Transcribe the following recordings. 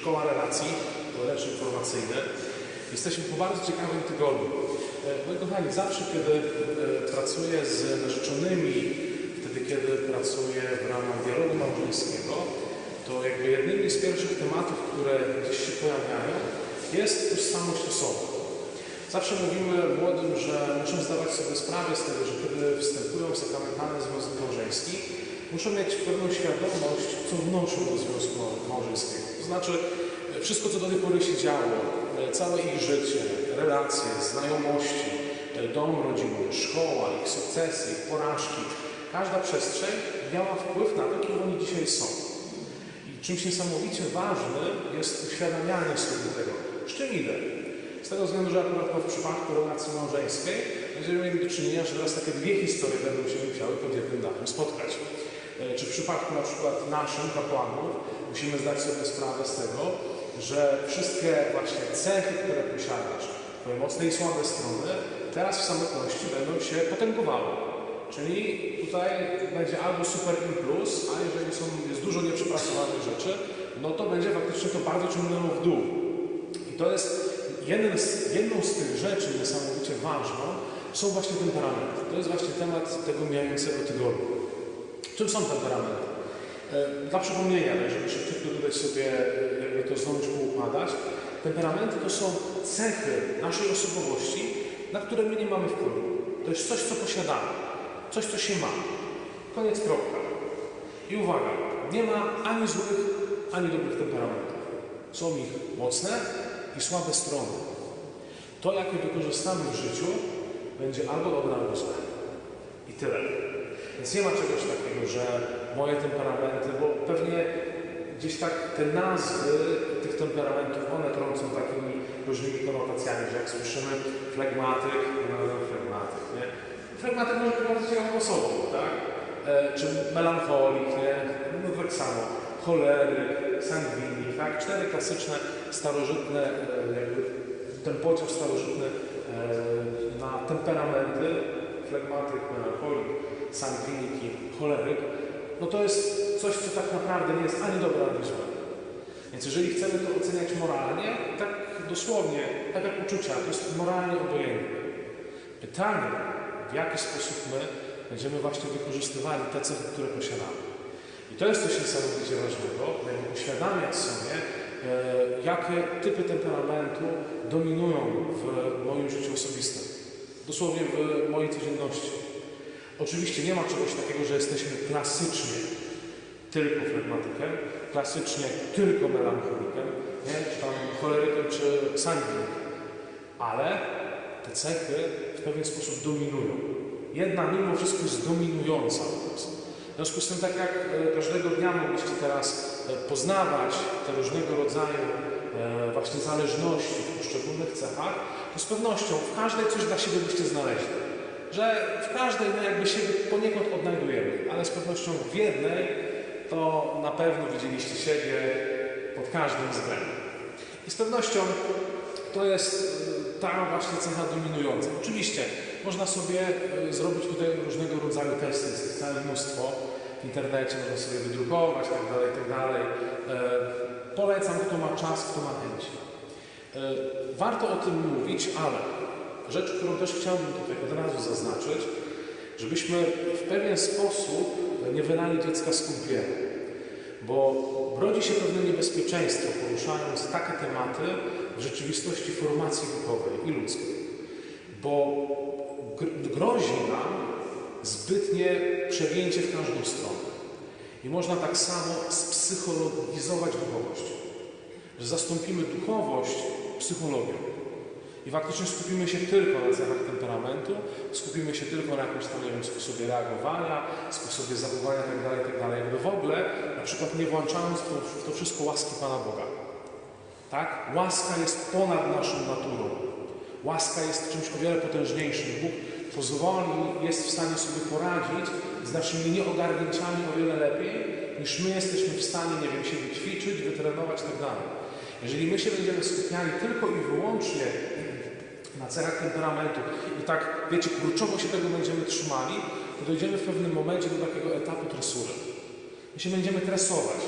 Szkoła Relacji, podręcznik formacyjny. Jesteśmy po bardzo ciekawym tygodniu. E, Moi kochani, zawsze kiedy e, pracuję z narzeczonymi, wtedy kiedy pracuję w ramach dialogu małżeńskiego, to jakby jednymi z pierwszych tematów, które gdzieś się pojawiają, jest tożsamość osoby. Zawsze mówimy młodym, że muszą zdawać sobie sprawę z tego, że kiedy wstępują w sakramentalny związek małżeński, muszą mieć pewną świadomość, co wnoszą do związku małżeńskiego. Znaczy, e, wszystko, co do tej pory się działo, e, całe ich życie, relacje, znajomości, e, dom rodzinny, szkoła, ich sukcesy, ich porażki, każda przestrzeń miała wpływ na to, kim oni dzisiaj są. I czymś niesamowicie ważnym jest uświadamianie sobie tego, z czym idę. Z tego względu, że akurat w przypadku relacji małżeńskiej będziemy mieli do czynienia, że teraz takie dwie historie będą się musiały pod jednym dachem spotkać. Czy w przypadku na przykład naszym kapłanów musimy zdać sobie sprawę z tego, że wszystkie właśnie cechy, które posiadasz, twoje mocne i słabe strony, teraz w samotności będą się potęgowały. Czyli tutaj będzie albo super im plus, a jeżeli są, jest dużo nieprzepracowanych rzeczy, no to będzie faktycznie to bardzo ciągnęło w dół. I to jest jeden z, jedną z tych rzeczy niesamowicie ważną, są właśnie temperamenty. To jest właśnie temat tego mijającego tygodnia. Czym są temperamenty? E, Dla przypomnienia, żeby szybciutko tutaj sobie e, to zdążyć poukładać, temperamenty to są cechy naszej osobowości, na które my nie mamy wpływu. To jest coś, co posiadamy, coś, co się ma. Koniec, kropka. I uwaga, nie ma ani złych, ani dobrych temperamentów. Są ich mocne i słabe strony. To, jak je wykorzystamy w życiu, będzie albo dobre, albo złe. I tyle. Więc nie ma czegoś takiego, że moje temperamenty, bo pewnie gdzieś tak te nazwy tych temperamentów, one trącą takimi różnymi konotacjami, że jak słyszymy flegmatyk, flegmatyk, nie? Flegmatyk może być bardzo ciekawą osobą, tak? E, czy melancholik, nie? No tak samo. Choleryk, sangwinik, tak? Cztery klasyczne, starożytne, e, jakby ten podział starożytny e, na temperamenty, flegmatyk, melancholik, sangwinik i choleryk, no to jest coś, co tak naprawdę nie jest ani dobre, ani złe. Więc jeżeli chcemy to oceniać moralnie, tak dosłownie, tak jak uczucia, to jest moralnie obojętne. Pytanie, w jaki sposób my będziemy właśnie wykorzystywali te cechy, które posiadamy. I to jest coś niesamowicie ważnego, jakby uświadamiać sobie, e, jakie typy temperamentu dominują w moim życiu osobistym. Dosłownie w mojej codzienności. Oczywiście nie ma czegoś takiego, że jesteśmy klasycznie tylko flegmatykiem, klasycznie tylko melancholikiem, nie? czy tam cholerykiem, czy sangwinikiem. Ale te cechy w pewien sposób dominują. Jedna mimo wszystko jest dominująca u nas. W związku z tym, tak jak e, każdego dnia mogliście teraz e, poznawać te różnego rodzaju e, właśnie zależności w poszczególnych cechach, to z pewnością w każdej coś dla siebie byście znaleźli. Że w każdej no jakby siebie poniekąd odnajdujemy, ale z pewnością w jednej to na pewno widzieliście siebie pod każdym względem. I z pewnością to jest y, ta właśnie cecha dominująca. Oczywiście można sobie y, zrobić tutaj różnego rodzaju testy, jest całe mnóstwo w internecie, można sobie wydrukować, tak dalej, tak dalej. E, Polecam, kto ma czas, kto ma chęć. Warto o tym mówić, ale rzecz, którą też chciałbym tutaj od razu zaznaczyć, żebyśmy w pewien sposób nie wylali dziecka z kąpielą, bo rodzi się pewne niebezpieczeństwo, poruszając takie tematy w rzeczywistości formacji duchowej i ludzkiej, bo gr- grozi nam zbytnie przegięcie w każdą stronę. I można tak samo spsychologizować duchowość, że zastąpimy duchowość psychologią. I faktycznie skupimy się tylko na cechach temperamentu, skupimy się tylko na jakimś tam, nie wiem, sposobie reagowania, sposobie zachowania itd., itd. Jakby w ogóle, na przykład nie włączając w to, to wszystko łaski Pana Boga. Tak? Łaska jest ponad naszą naturą. Łaska jest czymś o wiele potężniejszym. Bóg pozwoli, jest w stanie sobie poradzić z naszymi nieogarnięciami o wiele lepiej, niż my jesteśmy w stanie, nie wiem, się wyćwiczyć, wytrenować itd. Jeżeli my się będziemy skupiali tylko i wyłącznie na cechach temperamentu i tak, wiecie, kurczowo się tego będziemy trzymali, to dojdziemy w pewnym momencie do takiego etapu tresury. My się będziemy tresować,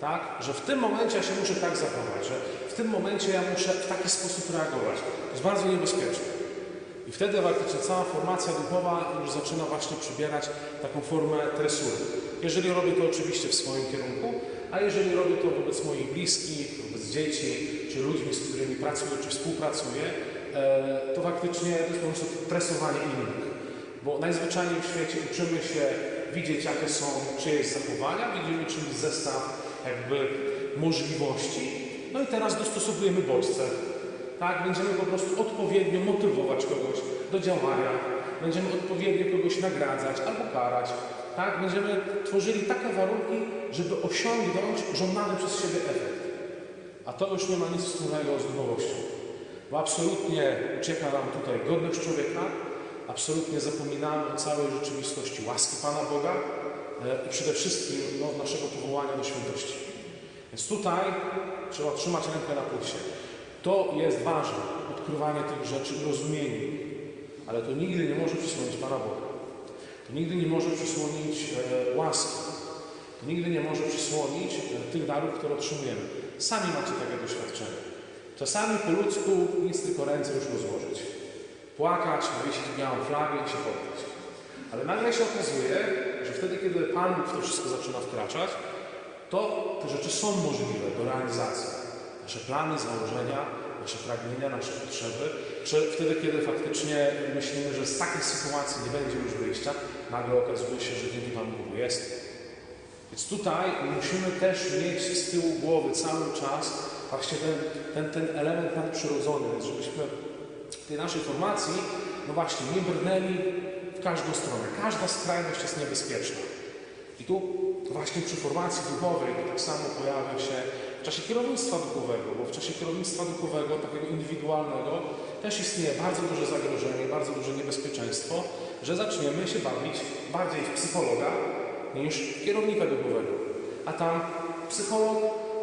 tak? Że w tym momencie ja się muszę tak zachować, że w tym momencie ja muszę w taki sposób reagować. To jest bardzo niebezpieczne. I wtedy faktycznie cała formacja duchowa już zaczyna właśnie przybierać taką formę tresury. Jeżeli robię to oczywiście w swoim kierunku, a jeżeli robię to wobec moich bliskich, wobec dzieci, czy ludźmi, z którymi pracuję, czy współpracuję, e, to faktycznie to jest po prostu tresowanie innych. Bo najzwyczajniej w świecie uczymy się widzieć, jakie są czyjeś zachowania, widzimy czymś zestaw jakby możliwości, no i teraz dostosowujemy bodźce. Tak, będziemy po prostu odpowiednio motywować kogoś do działania, będziemy odpowiednio kogoś nagradzać albo karać. Tak, będziemy tworzyli takie warunki, żeby osiągnąć żądany przez siebie efekt. A to już nie ma nic wspólnego z duchowością. Bo absolutnie ucieka nam tutaj godność człowieka, absolutnie zapominamy o całej rzeczywistości łaski Pana Boga e, i przede wszystkim no, naszego powołania do świętości. Więc tutaj trzeba trzymać rękę na pulsie. To jest ważne, odkrywanie tych rzeczy i rozumienie. Ale to nigdy nie może przysłonić Pana Boga. To nigdy nie może przysłonić e, łaski. To nigdy nie może przysłonić e, tych darów, które otrzymujemy. Sami macie takie doświadczenie. Czasami po ludzku nic tylko ręce już rozłożyć. Płakać, powiesić białą flagę i się podnieść. Ale nagle się okazuje, że wtedy, kiedy Pan w to wszystko zaczyna wkraczać, to te rzeczy są możliwe do realizacji. Nasze plany, założenia, nasze pragnienia, nasze potrzeby, czy wtedy, kiedy faktycznie myślimy, że z takiej sytuacji nie będzie już wyjścia, nagle okazuje się, że dzięki Panu Bogu jest. Więc tutaj musimy też mieć z tyłu głowy cały czas właśnie ten, ten, ten element nadprzyrodzony, więc żebyśmy w tej naszej formacji, no właśnie, nie brnęli w każdą stronę. Każda skrajność jest niebezpieczna. I tu właśnie przy formacji duchowej tak samo pojawia się czasie kierownictwa duchowego, bo w czasie kierownictwa duchowego, takiego indywidualnego, też istnieje bardzo duże zagrożenie, bardzo duże niebezpieczeństwo, że zaczniemy się bawić bardziej w psychologa niż w kierownika duchowego. A tam psycholog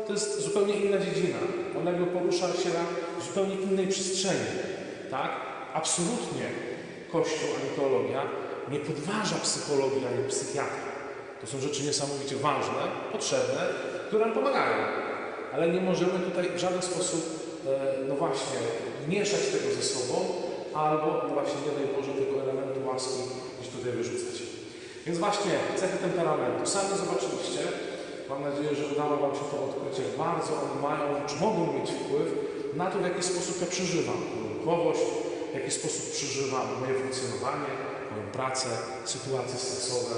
to jest zupełnie inna dziedzina. On jakby porusza się na zupełnie innej przestrzeni. Tak? Absolutnie Kościół ani teologia nie podważa psychologii ani psychiatrii. To są rzeczy niesamowicie ważne, potrzebne, które nam pomagają. Ale nie możemy tutaj w żaden sposób, e, no właśnie, mieszać tego ze sobą, albo, no właśnie, nie daj Boże, tego elementu łaski gdzieś tutaj wyrzucać. Więc właśnie, cechy temperamentu. Sami zobaczyliście, mam nadzieję, że udało Wam się to odkryć, jak bardzo one mają, czy mogą mieć wpływ na to, w jaki sposób ja przeżywam duchowość, w jaki sposób przeżywam moje funkcjonowanie, moją pracę, sytuacje stresowe,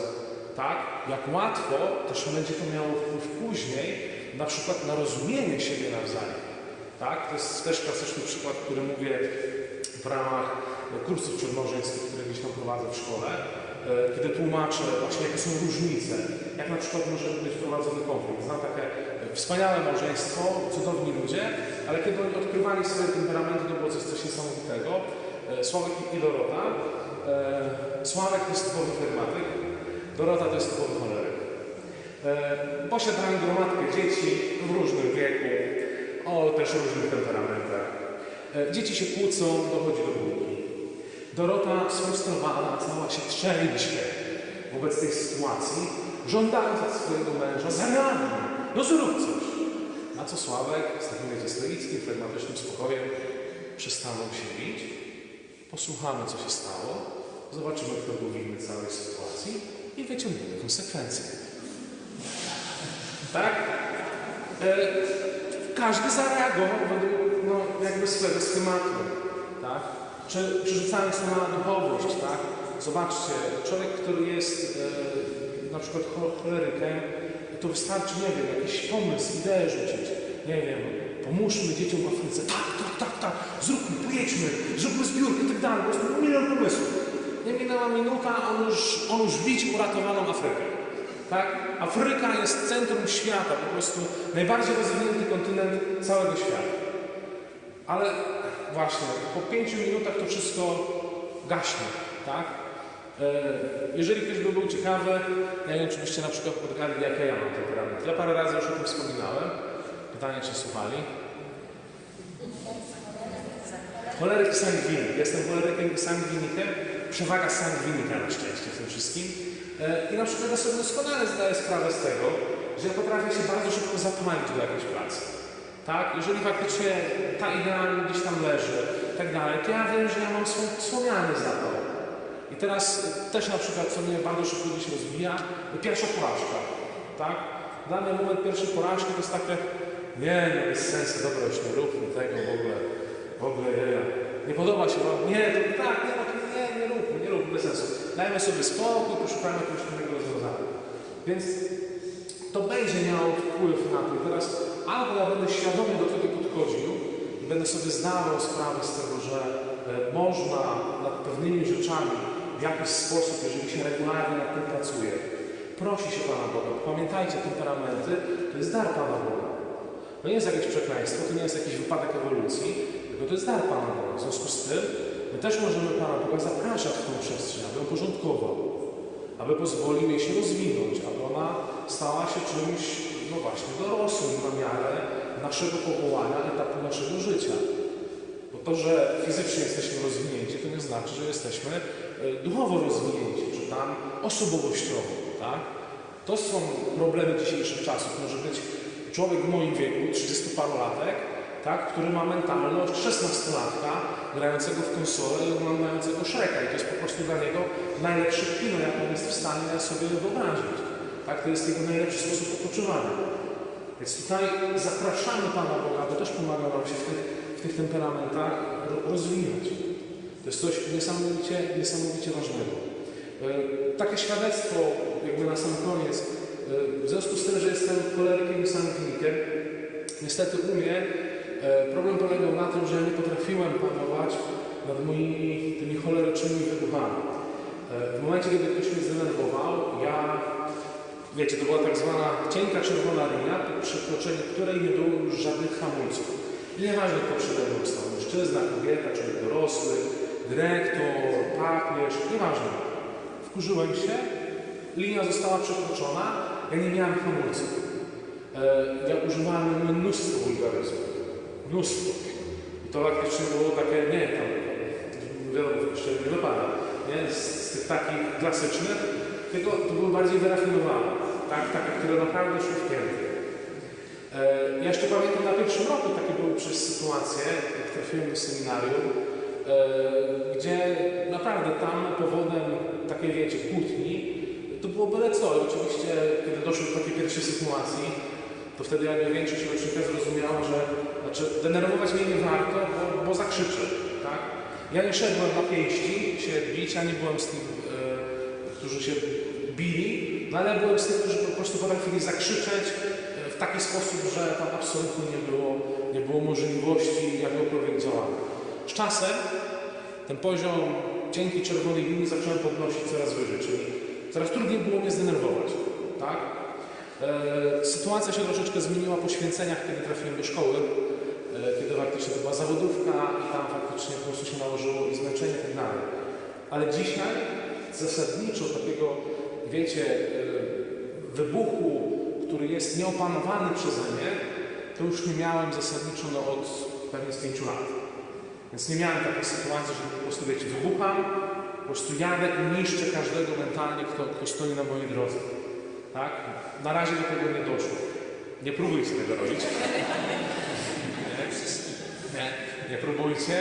tak? Jak łatwo też będzie to miało wpływ później na przykład na rozumienie siebie nawzajem. Tak? To jest też klasyczny przykład, który mówię w ramach kursów przedmałżeńskich, które gdzieś tam prowadzę w szkole, e, kiedy tłumaczę właśnie jakie są różnice, jak na przykład może być prowadzony konflikt. Znam takie e, wspaniałe małżeństwo, cudowni ludzie, ale kiedy oni odkrywali swoje temperamenty, to było coś, coś niesamowitego. E, Sławek i Dorota. E, Sławek to jest typowy flegmatyk, Dorota to jest typowy choleryk. E, Posiadają gromadkę dzieci w różnym wieku, o też różnych temperamentach. E, Dzieci się kłócą, dochodzi do bójki. Dorota sfrustrowana cała się trzęsie wobec tej sytuacji, żądając od swojego męża zareaguj, no zrób coś. Na co Sławek z takim wiecie, stoickim, flegmatycznym spokojem przestaną się bić, posłuchamy co się stało, zobaczymy kto był winny całej sytuacji i wyciągniemy konsekwencje. Tak? E, każdy zareagował według no, jakby swojego schematu. Tak? Czy przerzucając to na duchowość, tak? Zobaczcie, człowiek, który jest e, na przykład cho- cholerykiem, to wystarczy, nie wiem, jakiś pomysł, ideę rzucić. Nie wiem, pomóżmy dzieciom w Afryce. Tak, tak, tak, tak, zróbmy, pojedźmy, zróbmy zbiórkę tak dalej. Po prostu milion pomysłów. Nie minęła minuta, on już, on już widzi uratowaną Afrykę. Tak? Afryka jest centrum świata, po prostu najbardziej rozwinięty kontynent całego świata. Ale właśnie, po pięciu minutach to wszystko gaśnie, tak? E, jeżeli ktoś by był ciekawy, ja nie oczywiście na przykład podgadli, jakie ja mam ten granat. Ja parę razy już o tym wspominałem. Pytanie, czy słuchali? Choleryk sangwini. Jestem cholerykiem sangwinikiem Przewaga sangwinika na szczęście w tym wszystkim. E, I na przykład ja sobie doskonale zdaję sprawę z tego, że potrafię się bardzo szybko zapalić do jakiejś pracy. Tak? Jeżeli faktycznie ta idea gdzieś tam leży, tak dalej, to ja wiem, że ja mam swą słomiany za to. I teraz też na przykład, co mnie bardzo szybko gdzieś rozwija, pierwsza porażka. Tak? Mnie moment pierwszej porażki to jest takie, nie, nie, bez sensu, dobra, już nie róbmy tego w ogóle, w ogóle, nie, nie podoba się wam, nie, to tak, no, nie bez sensu. Dajmy sobie spokój, poszukajmy jakiegoś innego rozwiązania. Więc to będzie miało wpływ na to. I teraz albo ja będę świadomie do tego podchodził i będę sobie zdawał sprawę z tego, że e, można nad pewnymi rzeczami w jakiś sposób, jeżeli się regularnie nad tym pracuje, prosi się Pana Boga. Pamiętajcie, temperamenty to jest dar Pana Boga. To nie jest jakieś przekleństwo, to nie jest jakiś wypadek ewolucji, tylko to jest dar Pana Boga. W związku z tym my też możemy Pana Boga zapraszać w tą przestrzeń, aby ją porządkował, aby pozwolił jej się rozwinąć, aby ona stała się czymś, no właśnie, dorosłym na miarę naszego powołania, etapu naszego życia. Bo to, że fizycznie jesteśmy rozwinięci, to nie znaczy, że jesteśmy e, duchowo rozwinięci, czy tam osobowościowo, tak? To są problemy dzisiejszych czasów. Może być człowiek w moim wieku, 30 paru latek, tak, który ma mentalność 16-latka, grającego w konsolę i oglądającego Shreka. I to jest po prostu dla niego najlepszy kino, jak on jest w stanie sobie wyobrazić. Tak, to jest jego najlepszy sposób odpoczywania. Więc tutaj zapraszamy Pana Boga, bo też pomaga nam się w tych, w tych temperamentach ro- rozwijać. To jest coś niesamowicie, niesamowicie ważnego. E, Takie świadectwo, jakby na sam koniec, e, w związku z tym, że jestem cholerykiem i sangwinikiem, niestety u mnie problem polegał na tym, że nie potrafiłem panować nad moimi tymi cholerycznymi wybuchami. E, W momencie, kiedy ktoś mnie zdenerwował, ja, wiecie, to była tak zwana cienka czerwona linia, po przekroczeniu której nie było już żadnych hamulców. I nieważne, kto przede mną stał, mężczyzna, kobieta, człowiek dorosły, dyrektor, papież, nieważne. Wkurzyłem się, linia została przekroczona, ja nie miałem hamulców. E, ja używałem mnóstwo wulgaryzmów. Mnóstwo. I to faktycznie było takie, nie tam, wiadomo, jeszcze nie wypada, nie? Z, z tych takich klasycznych, tylko to były bardziej wyrafinowane, tak? takie, które naprawdę szły w pięty. E, Ja jeszcze pamiętam na pierwszym roku takie były przez sytuacje, jak trafiłem do seminarium, e, gdzie naprawdę tam powodem takiej, wiecie, kłótni, to było byle co. I oczywiście, kiedy doszło do takiej pierwszej sytuacji, to wtedy jakby większość rocznika zrozumiała, że znaczy, denerwować mnie nie warto, bo, bo zakrzyczę, tak? Ja nie szedłem na pięści się bić, ja nie byłem z tych, e, którzy się bili, no ale byłem z tych, którzy po prostu potrafili zakrzyczeć e, w taki sposób, że tam absolutnie nie było, nie było możliwości jakiegokolwiek działania. Z czasem ten poziom cienkiej czerwonej linii zacząłem podnosić coraz wyżej, czyli coraz trudniej było mnie zdenerwować. Tak? E, sytuacja się troszeczkę zmieniła po święceniach, kiedy trafiłem do szkoły, kiedy faktycznie to była zawodówka i tam faktycznie po prostu się nałożyło i zmęczenie i tak dalej. Ale dzisiaj zasadniczo takiego, wiecie, e, wybuchu, który jest nieopanowany przeze mnie, to już nie miałem zasadniczo no, od pewnie z pięciu lat. Więc nie miałem takiej sytuacji, że po prostu wiecie, wybucham, po prostu jadę i niszczę każdego mentalnie, kto, kto stoi na mojej drodze. Tak? Na razie do tego nie doszło. Nie próbujcie tego robić. Nie, próbujcie,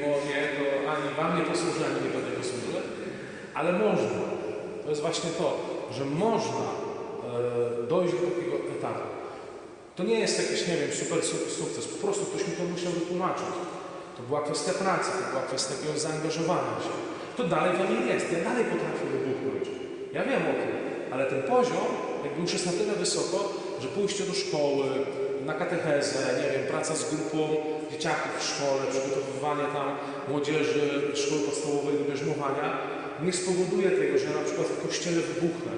bo nie, to ani wam nie posłuży, ani nie będę posłuży. Ale można. To jest właśnie to, że można e, dojść do takiego etapu. To nie jest jakiś, nie wiem, super su- sukces. Po prostu ktoś mi to musiał wytłumaczyć. To była kwestia pracy, to była kwestia jakiegoś zaangażowania się. To dalej we mnie jest. Ja dalej potrafię wybuchnąć. Ja wiem o tym, ale ten poziom jakby już jest na tyle wysoko, że pójście do szkoły, na katechezę, nie wiem, praca z grupą dzieciaków w szkole, przygotowywanie tam młodzieży szkoły podstawowej do bierzmowania, nie spowoduje tego, że na przykład w kościele wybuchnę.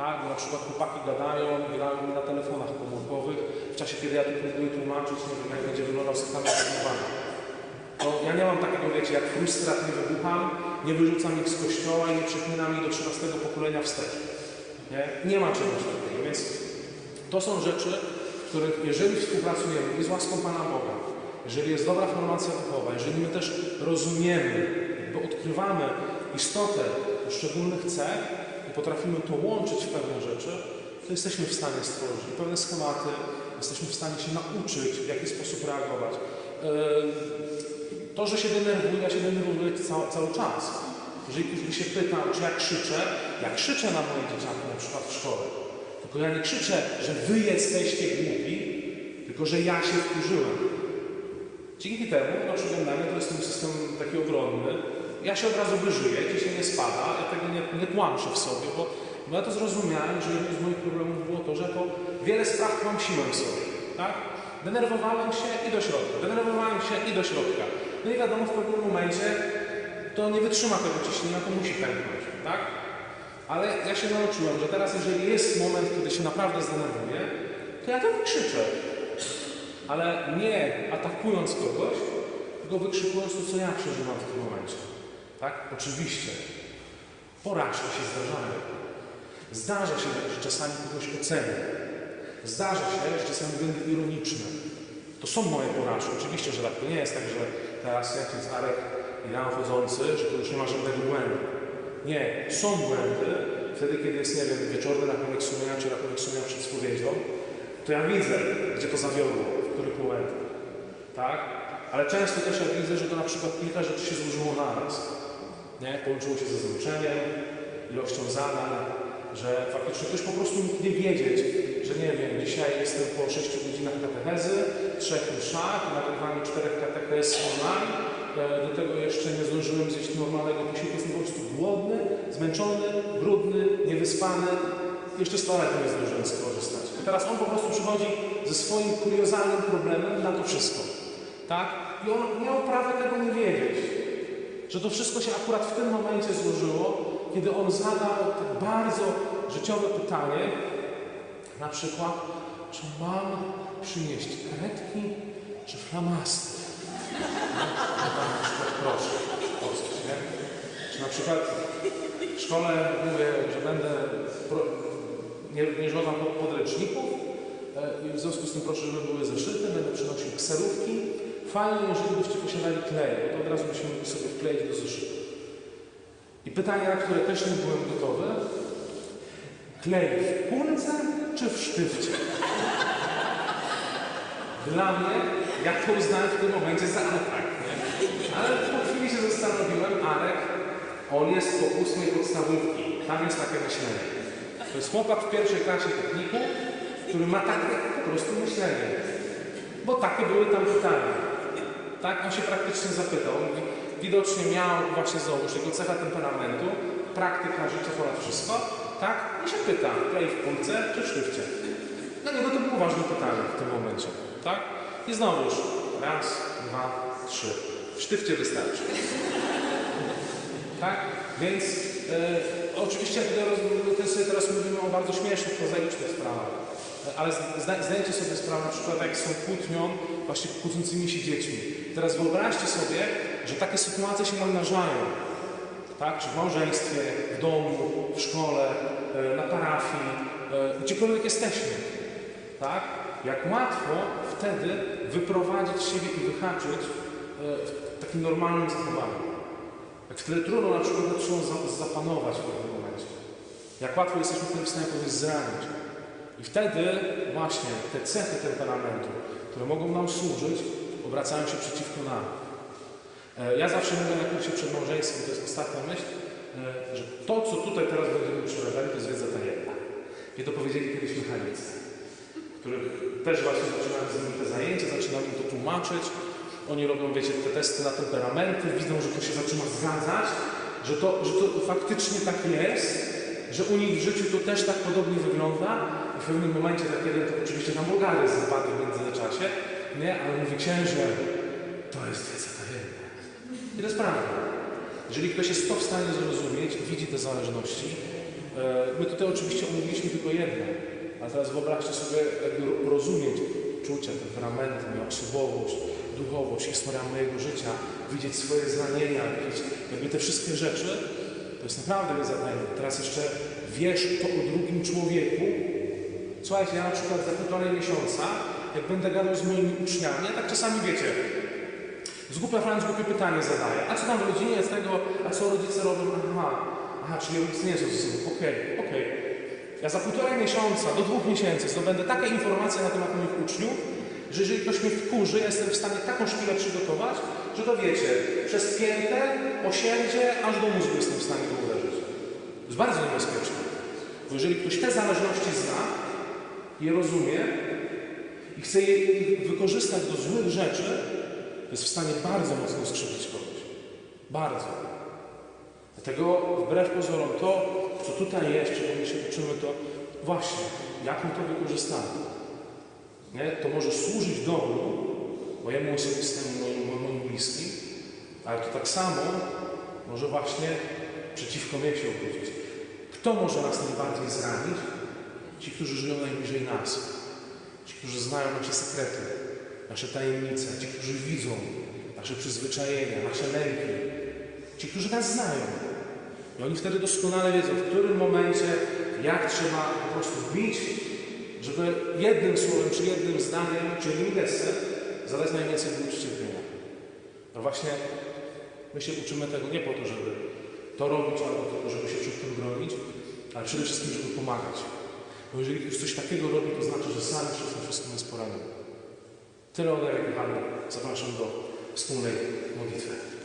Tak, bo na przykład chłopaki gadają, grają na telefonach komórkowych, w czasie kiedy ja tu próbuję tłumaczyć, nie wiem, jak będzie wyglądał sakrament bierzmowania. To ja nie mam takiego, wiecie, jak frustrat nie wybucham, nie wyrzucam ich z kościoła i nie przeklinam ich do 13 pokolenia wstecz. Nie? nie ma czegoś takiego, więc to są rzeczy, których jeżeli współpracujemy i z łaską Pana Boga, jeżeli jest dobra formacja duchowa, jeżeli my też rozumiemy, jakby odkrywamy istotę poszczególnych cech i potrafimy to łączyć w pewne rzeczy, to jesteśmy w stanie stworzyć pewne schematy, jesteśmy w stanie się nauczyć, w jaki sposób reagować. Yy, To, że się denerwuję, ja się denerwuję cały, cały czas. Jeżeli ktoś by się pytał, czy ja krzyczę, ja krzyczę na moje dzieciaki, na przykład w szkole. Tylko ja nie krzyczę, że wy jesteście głupi, tylko że ja się wkurzyłem. Dzięki temu, no przyglądamy, to jest ten system taki ogromny. Ja się od razu wyżyję, ci się nie spada, ja tego nie, nie tłamszę w sobie, bo, bo ja to zrozumiałem, że jednym z moich problemów było to, że to wiele spraw tłamsiłem w sobie, tak? Denerwowałem się i do środka, denerwowałem się i do środka. No i wiadomo, w pewnym momencie to nie wytrzyma tego ciśnienia, to musi pęknąć, tak? Ale ja się nauczyłem, że teraz, jeżeli jest moment, kiedy się naprawdę zdenerwuję, to ja to wykrzyczę. Ale nie atakując kogoś, tylko wykrzykując to, co ja przeżywam w tym momencie. Tak? Oczywiście. Porażki się zdarzają. Zdarza się, że czasami kogoś ocenię. Zdarza się, że czasami będę ironiczny. To są moje porażki. Oczywiście, że tak. To nie jest tak, że teraz jak jest Arek i ja chodzący, że to już nie ma żadnego błędu. Nie. Są błędy. Wtedy, kiedy jest, nie wiem, wieczorny rachunek sumienia, czy rachunek sumienia przed spowiedzią, to ja widzę, gdzie to zawiodło, w których momentach. Tak? Ale często też ja widzę, że to na przykład kilka rzeczy się złożyło naraz. Nie? Połączyło się ze zmęczeniem, ilością zadań, że faktycznie ktoś po prostu mógł nie wiedzieć, że nie wiem, dzisiaj jestem po 6 godzinach katechezy, trzech mszach, nagrywaniu czterech katechez online, e, do tego jeszcze nie zdążyłem zjeść normalnego posiłku, jestem po prostu głodny, zmęczony, brudny, niewyspany, jeszcze z toalety nie zdążyłem skorzystać. Teraz on po prostu przychodzi ze swoim kuriozalnym problemem na to wszystko. Tak? I on miał prawo tego nie wiedzieć. Że to wszystko się akurat w tym momencie złożyło, kiedy on zadał bardzo życiowe pytanie, na przykład, czy mam przynieść kredki czy flamasty? Proszę, coś, nie? Czy na przykład w szkole mówię, że będę nie, nie żądam pod- podręczników e, i w związku z tym proszę, żeby były zeszyty, będę przynosił kserówki. Fajnie, jeżeli byście posiadali klej, bo to od razu byśmy mogli sobie wkleić do zeszytu. I pytanie, na które też nie byłem gotowy. Klej w kulce czy w sztywcie? Dla mnie, ja to uznałem w tym momencie za atak, nie? Ale po chwili się zastanowiłem, Arek, on jest po ósmej podstawówki. Tam jest takie myślenie. To jest chłopak w pierwszej klasie techniku, który ma takie po prostu myślenie. Bo takie były tam pytania. Tak, on się praktycznie zapytał. Widocznie miał właśnie załóż jego cecha temperamentu, praktyka życia ponad wszystko, tak? I się pyta, klej w kulce czy w sztywcie? Dla niego to było ważne pytanie w tym momencie, tak? I znowuż, raz, dwa, trzy. W sztywcie wystarczy. Tak? Więc e, oczywiście tutaj sobie teraz mówimy o bardzo śmiesznych, prozaicznych sprawach. Ale zda, zdajcie sobie sprawę na przykład, jak są kłótnią właśnie kłócącymi się dziećmi. Teraz wyobraźcie sobie, że takie sytuacje się namnażają. Tak? Czy w małżeństwie, w domu, w szkole, e, na parafii, e, gdziekolwiek jesteśmy. Tak? Jak łatwo wtedy wyprowadzić siebie i wyhaczyć e, w takim normalnym zachowaniu. Wtedy trudno na przykład nad sobą za- zapanować w pewnym momencie. Jak łatwo jesteśmy wtedy w stanie kogoś zranić. I wtedy właśnie te cechy temperamentu, które mogą nam służyć, obracają się przeciwko nam. E, Ja zawsze mówię na kursie przed małżeństwem, to jest ostatnia myśl, e, że to, co tutaj teraz będziemy przerabiali, to jest wiedza tajemna. I to powiedzieli kiedyś mechanicy, których też właśnie zaczynałem z nimi te zajęcia, zaczynam im to tłumaczyć. Oni robią, wiecie, te testy na temperamenty, widzą, że to się zaczyna zgadzać, że to, że to faktycznie tak jest, że u nich w życiu to też tak podobnie wygląda. I w pewnym momencie tak jeden to oczywiście na wulgaryzm zapadł w międzyczasie, nie? Ale mówi księże, to jest wiedza tajemna. I to jest prawda. Jeżeli ktoś jest to w stanie zrozumieć, widzi te zależności, e, my tutaj oczywiście omówiliśmy tylko jedno, a teraz wyobraźcie sobie, jakby rozumieć czucia, temperamenty, osobowość, duchowość, historia mojego życia, widzieć swoje zranienia, widzieć jakby te wszystkie rzeczy, to jest naprawdę zadanie. Teraz jeszcze wiesz to o drugim człowieku. Słuchajcie, ja na przykład za półtorej miesiąca, jak będę gadał z moimi uczniami, ja tak czasami wiecie, z głupia Franc głupie pytanie zadaję. A co tam w rodzinie jest tego, a co rodzice robią? Aha, aha, czyli rodzice nie ze sobą. Okej, okej. Ja za półtora miesiąca do dwóch miesięcy zdobędę takie informacje na temat moich uczniów, że jeżeli ktoś mnie wkurzy, ja jestem w stanie taką szpilę przygotować, że to wiecie, przez piętę, osiędzie, aż do mózgu jestem w stanie to uderzyć. To jest bardzo niebezpieczne. Bo jeżeli ktoś te zależności zna, je rozumie i chce je wykorzystać do złych rzeczy, to jest w stanie bardzo mocno skrzywdzić kogoś. Bardzo. Dlatego wbrew pozorom to, co tutaj jest, czego my się uczymy, to właśnie, jak my to wykorzystamy. Nie? To może służyć dobru mojemu osobistemu, moim, moim bliskim, ale to tak samo może właśnie przeciwko mnie się obrócić. Kto może nas najbardziej zranić? Ci, którzy żyją najbliżej nas. Ci, którzy znają nasze sekrety, nasze tajemnice. Ci, którzy widzą nasze przyzwyczajenia, nasze lęki. Ci, którzy nas znają. I oni wtedy doskonale wiedzą, w którym momencie, jak trzeba po prostu wbić, żeby jednym słowem, czy jednym zdaniem, czy gestem zadać najwięcej ból cierpienia. No właśnie, my się uczymy tego nie po to, żeby to robić, albo tylko, żeby się przed tym bronić, ale przede wszystkim, żeby pomagać. Bo jeżeli ktoś coś takiego robi, to znaczy, że sam tym wszystkim jest poraniony. Tyle ode mnie, kochani. Zapraszam do wspólnej modlitwy.